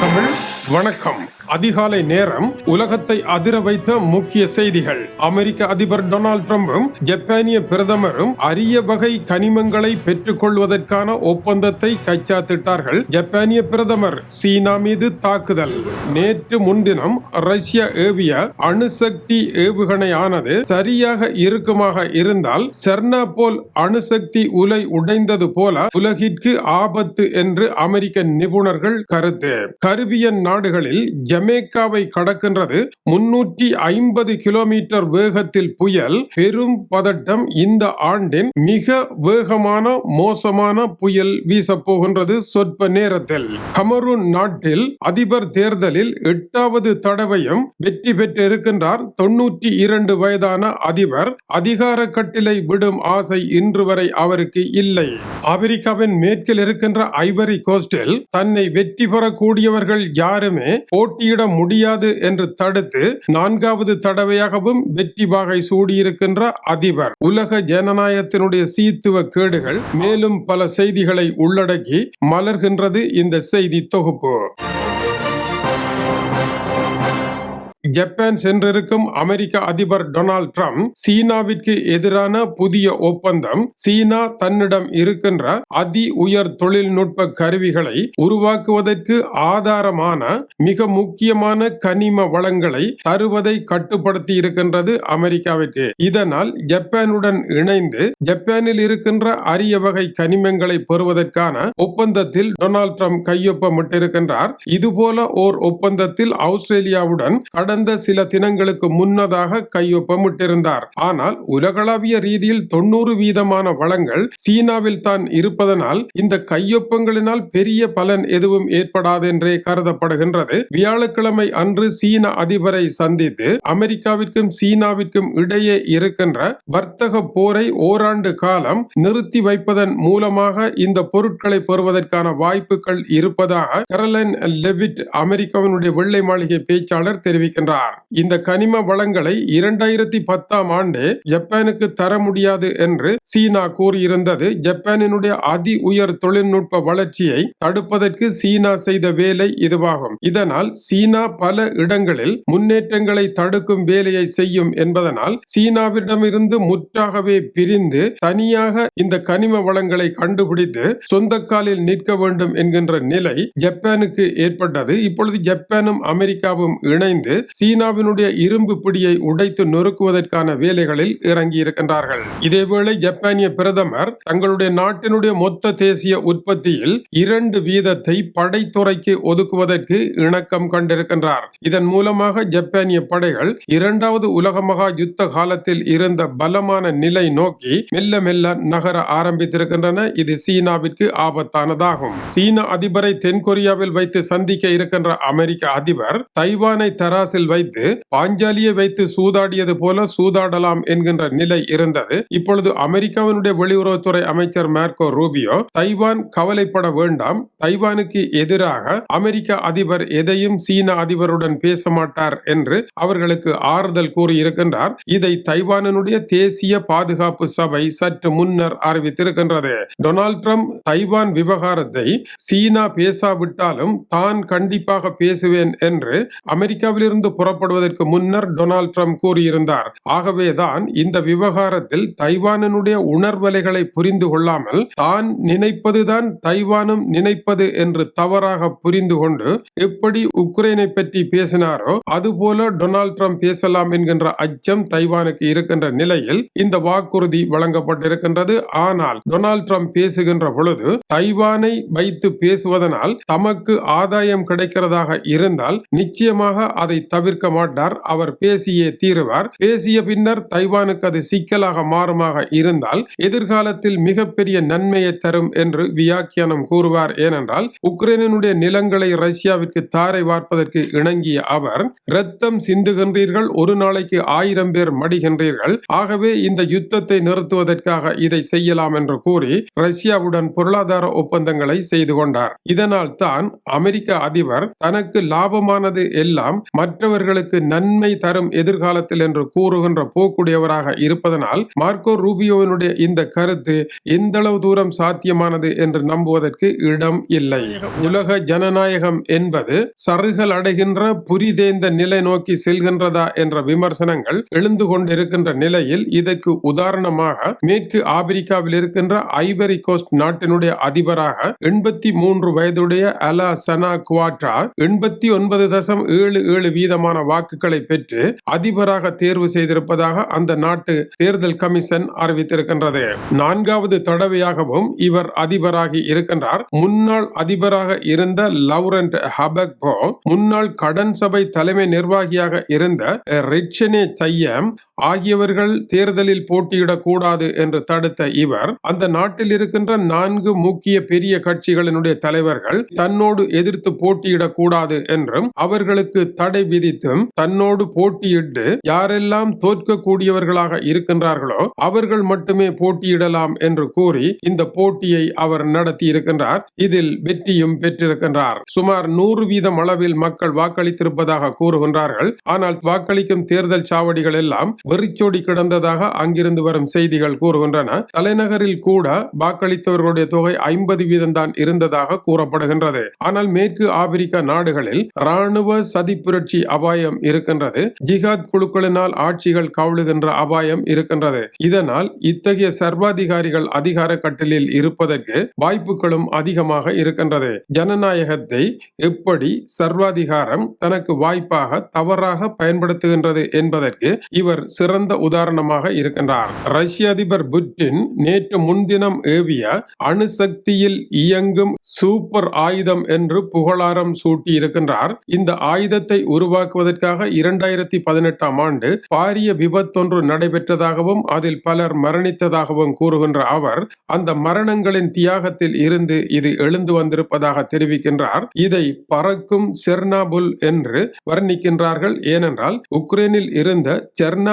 தமிழ் வணக்கம். அதிகாலை நேரம் உலகத்தை அதிர வைத்த முக்கிய செய்திகள். அமெரிக்க அதிபர் டொனால்ட் ட்ரம்பும் ஜப்பானிய பிரதமரும் அரிய வகை கனிமங்களை பெற்றுக் கொள்வதற்கான ஒப்பந்தத்தை கைச்சாத்திட்டார்கள் ஜப்பானிய பிரதமர். சீனா மீது தாக்குதல். நேற்று முன்தினம் ரஷ்யா ஏவிய அணுசக்தி ஏவுகணையானது சரியாக இருக்குமாக இருந்தால் செர்னாபோல் அணுசக்தி உலை உடைந்தது போல உலகிற்கு ஆபத்து என்று அமெரிக்க நிபுணர்கள் கருத்து. கருபியன் நாடுகளில் ஜமேக்காவை கடக்கின்றது. முன்னூற்றி ஐம்பது கிலோமீட்டர் வேகத்தில் புயல். பெரும் பதட்டம் இந்த ஆண்டின் மிக வேகமான மோசமான புயல் வீசப்போகின்றது சொற்ப நேரத்தில். கமரூன் நாட்டில் அதிபர் தேர்தலில் எட்டாவது தடவையும் வெற்றி பெற்றிருக்கின்றார் தொன்னூற்றி இரண்டு வயதான அதிபர் அதிகார கட்டிலை விடும் ஆசை இன்று வரை அவருக்கு இல்லை. அமெரிக்காவின் மேற்கில் இருக்கின்ற ஐவரி கோஸ்டில் தன்னை வெற்றி பெறக்கூடியவர்கள் யாருமே போட்டியிட முடியாது என்று தடுத்து நான்காவது தடவையாகவும் வெற்றி பாகை சூடியிருக்கின்ற அதிபர் உலக ஜனநாயகத்தினுடைய சீத்துவ கேடுகள் மேலும் பல செய்திகளை உள்ளடக்கி மலர்கின்றது இந்த செய்தி தொகுப்பு. ஜப்பான் சென்றிருக்கும் அமெரிக்க அதிபர் டொனால்ட் ட்ரம்ப் சீனாவிற்கு எதிரான புதிய ஒப்பந்தம் சீனா தன்னிடம் இருக்கின்ற அதி உயர் தொழில்நுட்ப கருவிகளை உருவாக்குவதற்கு ஆதாரமான மிக முக்கியமான கனிம வளங்களை தருவதை கட்டுப்படுத்தி இருக்கின்றது அமெரிக்காவிற்கு. இதனால் ஜப்பானுடன் இணைந்து ஜப்பானில் இருக்கின்ற அரிய வகை கனிமங்களை பெறுவதற்கான ஒப்பந்தத்தில் டொனால்ட் ட்ரம்ப் கையொப்பமிட்டிருக்கின்றார். இதுபோல ஓர் ஒப்பந்தத்தில் ஆஸ்திரேலியாவுடன் கடந்த சில தினங்களுக்கு முன்னதாக கையொப்பமிட்டிருந்தார். ஆனால் உலகளவிய ரீதியில் தொண்ணூறு வீதமான வளங்கள் சீனாவில் தான் இருப்பதனால் இந்த கையொப்பங்களினால் பெரிய பலன் எதுவும் ஏற்படாதென்றே கருதப்படுகின்றது. வியாழக்கிழமை அன்று சீன அதிபரை சந்தித்து அமெரிக்காவிற்கும் சீனாவிற்கும் இடையே இருக்கின்ற வர்த்தக போரை ஓராண்டு காலம் நிறுத்தி வைப்பதன் மூலமாக இந்த பொருட்களை பெறுவதற்கான வாய்ப்புகள் இருப்பதாக கரலைன் லெவிட் அமெரிக்காவினுடைய வெள்ளை மாளிகை பேச்சாளர் தெரிவிக்கின்றார். இந்த கனிம வளங்களை இரண்டாயிரத்தி பத்தாம் ஆண்டு ஜப்பானுக்கு தர முடியாது என்று சீனா கூறியிருந்தது. ஜப்பானினுடைய அதி உயர் தொழில்நுட்ப வளர்ச்சியை தடுப்பதற்கு சீனா செய்த வேலை இதுவாகும். இதனால் சீனா பல இடங்களில் முன்னேற்றங்களை தடுக்கும் வேலையை செய்யும் என்பதனால் சீனாவிடமிருந்து முற்றாகவே பிரிந்து தனியாக இந்த கனிம வளங்களை கண்டுபிடித்து சொந்த காலில் நிற்க வேண்டும் என்கின்ற நிலை ஜப்பானுக்கு ஏற்பட்டது. இப்பொழுது ஜப்பானும் அமெரிக்காவும் இணைந்து சீனாவினுடைய இரும்பு பிடியை உடைத்து நொறுக்குவதற்கான வேலைகளில் இறங்கி இருக்கின்றார்கள் இதேவேளை ஜப்பானிய பிரதமர் தங்களுடைய நாட்டினுடைய மொத்த தேசிய உற்பத்தியில் இரண்டு வீதத்தை படைத்துறைக்கு ஒதுக்குவதற்கு இணக்கம் கண்டிருக்கின்றார். இதன் மூலமாக ஜப்பானிய படைகள் இரண்டாவது உலக மகா யுத்த காலத்தில் இருந்த பலமான நிலை நோக்கி மெல்ல மெல்ல நகர ஆரம்பித்திருக்கின்றன. இது சீனாவிற்கு ஆபத்தானதாகும். சீன அதிபரை தென்கொரியாவில் வைத்து சந்திக்க இருக்கின்ற அமெரிக்க அதிபர் தைவானை தராசில் வைத்து பாஞ்சாலியை வைத்து சூதாடியது போல சூதாடலாம் என்கின்ற நிலை இருந்தது. இப்பொழுது அமெரிக்காவினுடைய வெளியுறவுத்துறை அமைச்சர் மேர்கோ ரூபியோ தைவான் கவலைப்பட வேண்டாம். தைவானுக்கு எதிராக அமெரிக்க அதிபர் எதையும் சீன அதிபருடன் பேச மாட்டார் என்று அவர்களுக்கு ஆறுதல் கூறியிருக்கின்றார். இதை தைவானினுடைய தேசிய பாதுகாப்பு சபை சற்று முன்னர் அறிவித்திருக்கின்றது. டொனால்ட் ட்ரம்ப் தைவான் விவகாரத்தை சீனா பேசாவிட்டாலும் தான் கண்டிப்பாக பேசுவேன் என்று அமெரிக்காவிலிருந்து புறப்படுவதற்கு முன்னர் டொனால்ட் ட்ரம்ப் கூறியிருந்தார். ஆகவேதான் இந்த விவகாரத்தில் தைவானினுடைய உணர்வலைகளை புரிந்து கொள்ளாமல் தான் நினைப்பதுதான் தைவானும் நினைப்பது என்று தவறாக புரிந்து கொண்டு எப்படி உக்ரைனை பற்றி பேசினாரோ அதுபோல டொனால்ட் ட்ரம்ப் பேசலாம் என்கின்ற அச்சம் தைவானுக்கு இருக்கின்ற நிலையில் இந்த வாக்குறுதி வழங்கப்பட்டிருக்கின்றது. ஆனால் டொனால்ட் ட்ரம்ப் பேசுகின்ற பொழுது தைவானை வைத்து பேசுவதனால் தமக்கு ஆதாயம் கிடைக்கிறதாக இருந்தால் நிச்சயமாக அதை தவிர தவிர்க்க மாட்டார். அவர் பேசியே தீருவார். பேசிய பின்னர் தைவானுக்கு அது சிக்கலாக மாறுமாக இருந்தால் எதிர்காலத்தில் மிகப்பெரிய நன்மையை தரும் என்று வியாக்கியானம் கூறுவார். ஏனென்றால் உக்ரைனுடைய நிலங்களை ரஷ்யாவிற்கு தாரை வார்ப்பதற்கு இணங்கிய அவர் ரத்தம் சிந்துகின்றீர்கள் ஒரு நாளைக்கு ஆயிரம் பேர் மடிகின்றீர்கள். ஆகவே இந்த யுத்தத்தை நிறுத்துவதற்காக இதை செய்யலாம் என்று கூறி ரஷ்யாவுடன் பொருளாதார ஒப்பந்தங்களை செய்து கொண்டார். இதனால் தான் அமெரிக்க அதிபர் தனக்கு லாபமானது எல்லாம் மற்ற மற்றவர்களுக்கு நன்மை தரும் எதிர்காலத்தில் என்று கூறுகின்ற போக்குடையவராக இருப்பதனால் மார்க்கோ ரூபியோவினுடைய இந்த கருத்து எந்த அளவு தூரம் சாத்தியமானது என்று நம்புவதற்கு இடம் இல்லை. உலக ஜனநாயகம் என்பது சருகல் அடைகின்ற புரிதேந்த நிலை நோக்கி செல்கின்றதா என்ற விமர்சனங்கள் எழுந்து கொண்டிருக்கின்ற நிலையில் இதற்கு உதாரணமாக மேற்கு ஆப்பிரிக்காவில் இருக்கின்ற ஐவரி கோஸ்ட் நாட்டினுடைய அதிபராக எண்பத்தி மூன்று வயதுடைய அலா சனா குவாட்ரா எண்பத்தி ஒன்பது தசம் ஏழு ஏழு வீதம் சதவீதமான வாக்குகளை பெற்று அதிபராக தேர்வு செய்திருப்பதாக அந்த நாட்டு தேர்தல் கமிஷன் அறிவித்திருக்கின்றது. நான்காவது தடவையாகவும் இவர் அதிபராகி இருக்கின்றார். முன்னாள் அதிபராக இருந்த லவுரண்ட் ஹபக்போ முன்னாள் கடன் சபை தலைமை நிர்வாகியாக இருந்த ரிட்சனே தையம் ஆகியவர்கள் தேர்தலில் போட்டியிடக் கூடாது என்று தடுத்த இவர் அந்த நாட்டில் இருக்கின்ற நான்கு முக்கிய பெரிய கட்சிகளினுடைய தலைவர்கள் தன்னோடு எதிர்த்து போட்டியிடக்கூடாது என்றும் அவர்களுக்கு தடை விதித்தும் தன்னோடு போட்டியிட்டு யாரெல்லாம் தோற்கக்கூடியவர்களாக இருக்கின்றார்களோ அவர்கள் மட்டுமே போட்டியிடலாம் என்று கூறி இந்த போட்டியை அவர் நடத்தி இருக்கின்றார். இதில் வெற்றியும் பெற்றிருக்கின்றார். சுமார் நூறு வீதம் அளவில் மக்கள் வாக்களித்திருப்பதாக கூறுகின்றார்கள். ஆனால் வாக்களிக்கும் தேர்தல் சாவடிகள் எல்லாம் வெறிச்சோடி கிடந்ததாக அங்கிருந்து வரும் செய்திகள் கூறுகின்றன. தலைநகரில் கூட வாக்களித்தவர்களுடைய தொகை ஐம்பது வீதம் தான் இருந்ததாக கூறப்படுகின்றது. ஆனால் மேற்கு ஆப்பிரிக்க நாடுகளில் ராணுவ சதி புரட்சி அபாயம் இருக்கின்றது. ஜிஹாத் குழுக்களினால் ஆட்சிகள் கவுளுகின்ற அபாயம் இருக்கின்றது. இதனால் இத்தகைய சர்வாதிகாரிகள் அதிகார கட்டிலில் இருப்பதற்கு வாய்ப்புகளும் அதிகமாக இருக்கின்றது. ஜனநாயகத்தை எப்படி சர்வாதிகாரம் தனக்கு வாய்ப்பாக தவறாக பயன்படுத்துகின்றது என்பதற்கு இவர் சிறந்த உதாரணமாக இருக்கின்றார். ரஷ்ய அதிபர் புட்டின் நேற்று முன்தினம் ஏவிய அணுசக்தியில் இயங்கும் சூப்பர் ஆயுதம் என்று புகழாரம் சூட்டி இருக்கின்றார். இந்த ஆயுதத்தை உருவாக்குவதற்காக இரண்டாயிரத்தி பதினெட்டாம் ஆண்டு பாரிய விபத்தொன்று நடைபெற்றதாகவும் அதில் பலர் மரணித்ததாகவும் கூறுகின்ற அவர் அந்த மரணங்களின் தியாகத்தில் இருந்து இது எழுந்து வந்திருப்பதாக தெரிவிக்கின்றார். இதை பறக்கும் செர்னாபுல் என்று வர்ணிக்கின்றார்கள். ஏனென்றால் உக்ரைனில் இருந்த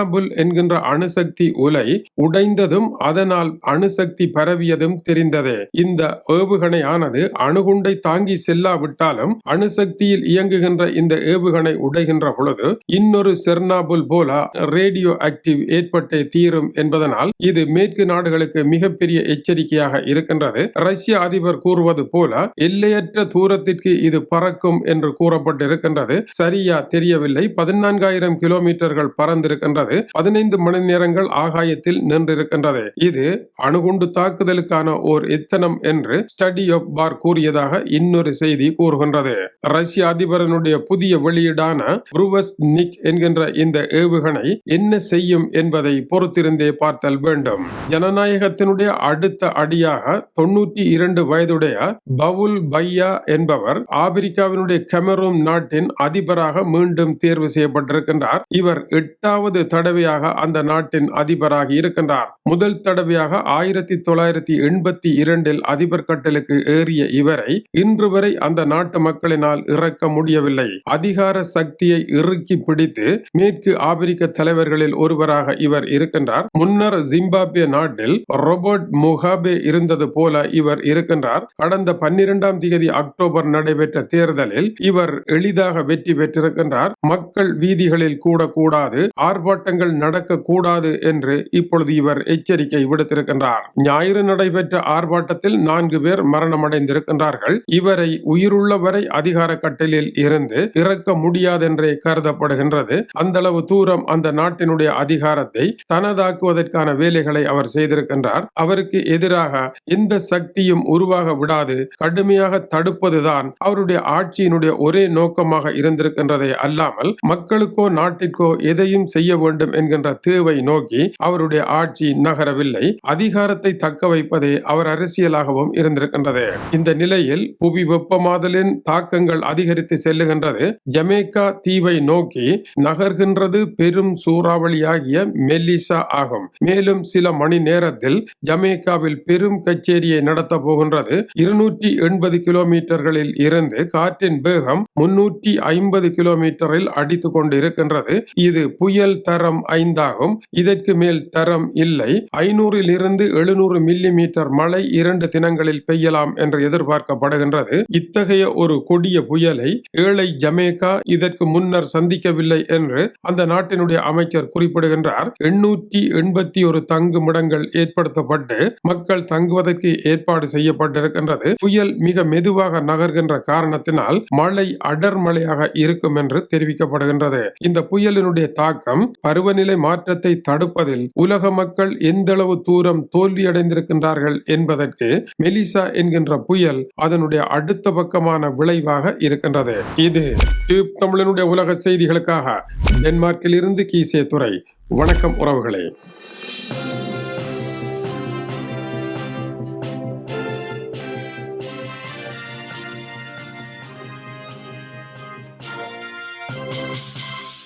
செர்னாபுல் என்கின்ற அணுசக்தி உலை உடைந்ததும் அதனால் அணுசக்தி பரவியதும் தெரிந்ததே. இந்த ஏவுகணை ஆனது அணுகுண்டை தாங்கி செல்லாவிட்டாலும் அணுசக்தியில் இயங்குகின்ற இந்த ஏவுகணை உடைகின்ற பொழுது இன்னொரு செர்னாபுல் போல ரேடியோ ஆக்டிவ் ஏற்பட்டே தீரும் என்பதனால் இது மேற்கு நாடுகளுக்கு மிகப்பெரிய எச்சரிக்கையாக இருக்கின்றது. ரஷ்ய அதிபர் கூறுவது போல எல்லையற்ற தூரத்திற்கு இது பறக்கும் என்று கூறப்பட்டிருக்கின்றது. சரியா தெரியவில்லை. பதினான்காயிரம் கிலோமீட்டர்கள் பறந்திருக்கின்றது. பதினைந்து மணி நேரங்கள் ஆகாயத்தில் நின்றிருக்கின்றது. இது அணுகுண்டு தாக்குதலுக்கான ஓர் எத்தனம் என்று ஸ்டடி ஆஃப் பார் கூறியதாக இன்னொரு செய்தி கூறுகின்றது. ரஷ்ய அதிபரனுடைய புதிய வெளியீடான புருவஸ் நிக் என்கின்ற இந்த ஏவுகணை என்ன செய்யும் என்பதை பொறுத்திருந்தே பார்த்தல் வேண்டும். ஜனநாயகத்தினுடைய அடுத்த அடியாக தொன்னூற்றி இரண்டு வயதுடைய பவுல் பையா என்பவர் ஆப்பிரிக்காவினுடைய கெமரூம் நாட்டின் அதிபராக மீண்டும் தேர்வு செய்யப்பட்டிருக்கின்றார். இவர் எட்டாவது தடவையாக அந்த நாட்டின் அதிபராக இருக்கின்றார். முதல் தடவையாக ஆயிரத்தி தொள்ளாயிரத்தி எண்பத்தி இரண்டில் அதிபர் கட்டலுக்கு ஏறிய இவரை இன்று வரை அந்த நாட்டு மக்களினால் இறக்க முடியவில்லை. அதிகார சக்தியை இறுக்கி பிடித்து மேற்கு ஆப்பிரிக்க தலைவர்களில் ஒருவராக இவர் இருக்கின்றார். முன்னர் ஜிம்பாப்வே நாட்டில் ரோபர்ட் முகாபே இருந்தது போல இவர் இருக்கின்றார். கடந்த பன்னிரெண்டாம் தேதி அக்டோபர் நடைபெற்ற தேர்தலில் இவர் எளிதாக வெற்றி பெற்றிருக்கின்றார். மக்கள் வீதிகளில் கூட கூடாது ஆர்ப்பாட்டங்கள் நடக்க நடக்கக்கூடாது என்று இப்பொழுது இவர் எச்சரிக்கை விடுத்திருக்கின்றார். ஞாயிறு நடைபெற்ற ஆர்ப்பாட்டத்தில் நான்கு பேர் மரணமடைந்திருக்கின்றார்கள். இவரை உயிருள்ளவரை அதிகார கட்டலில் இருந்து இறக்க முடியாதென்றே கருதப்படுகின்றது. அந்த அளவு தூரம் அந்த நாட்டினுடைய அதிகாரத்தை தனதாக்குவதற்கான வேலைகளை அவர் செய்திருக்கின்றார். அவருக்கு எதிராக எந்த சக்தியும் உருவாக விடாது கடுமையாக தடுப்பதுதான் அவருடைய ஆட்சியினுடைய ஒரே நோக்கமாக இருந்திருக்கின்றதை அல்லாமல் மக்களுக்கோ நாட்டிற்கோ எதையும் செய்ய வேண்டும் வேண்டும் என்கின்ற தேவை நோக்கி அவருடைய ஆட்சி நகரவில்லை. அதிகாரத்தை தக்க வைப்பதே அவர் அரசியலாகவும் இருந்திருக்கின்றது. இந்த நிலையில் புவி வெப்பமாதலின் தாக்கங்கள் அதிகரித்து செல்லுகின்றது. ஜமேக்கா தீவை நோக்கி நகர்கின்றது பெரும் சூறாவளியாகிய மெல்லிசா ஆகும். மேலும் சில மணி நேரத்தில் ஜமேக்காவில் பெரும் கச்சேரியை நடத்த போகின்றது. இருநூற்றி எண்பது கிலோமீட்டர்களில் இருந்து காற்றின் வேகம் முன்னூற்றி ஐம்பது கிலோமீட்டரில் அடித்துக் கொண்டு இருக்கின்றது இது புயல் தரம் தரம் ஐந்தாகும். இதற்கு மேல் தரம் இல்லை. ஐநூறில் இருந்து எழுநூறு மில்லி மீட்டர் மழை இரண்டு தினங்களில் பெய்யலாம் என்று எதிர்பார்க்கப்படுகின்றது. இத்தகைய ஒரு கொடிய புயலை ஏழை ஜமேக்கா இதற்கு முன்னர் சந்திக்கவில்லை என்று அந்த நாட்டினுடைய அமைச்சர் குறிப்பிடுகின்றார். எண்ணூற்றி எண்பத்தி ஒரு தங்குமிடங்கள் ஏற்படுத்தப்பட்டு மக்கள் தங்குவதற்கு ஏற்பாடு செய்யப்பட்டிருக்கின்றது. புயல் மிக மெதுவாக நகர்கின்ற காரணத்தினால் மழை அடர் மழையாக இருக்கும் என்று தெரிவிக்கப்படுகின்றது. இந்த புயலினுடைய தாக்கம் பருவ பருவநிலை மாற்றத்தை தடுப்பதில் உலக மக்கள் எந்த அளவு தூரம் தோல்வியடைந்திருக்கின்றார்கள் என்பதற்கு மெலிசா என்கின்ற புயல் அதனுடைய அடுத்த பக்கமான விளைவாக இருக்கின்றது. இது டியூப் தமிழனுடைய உலக செய்திகளுக்காக டென்மார்க்கில் இருந்து கீசே துறை வணக்கம் உறவுகளே.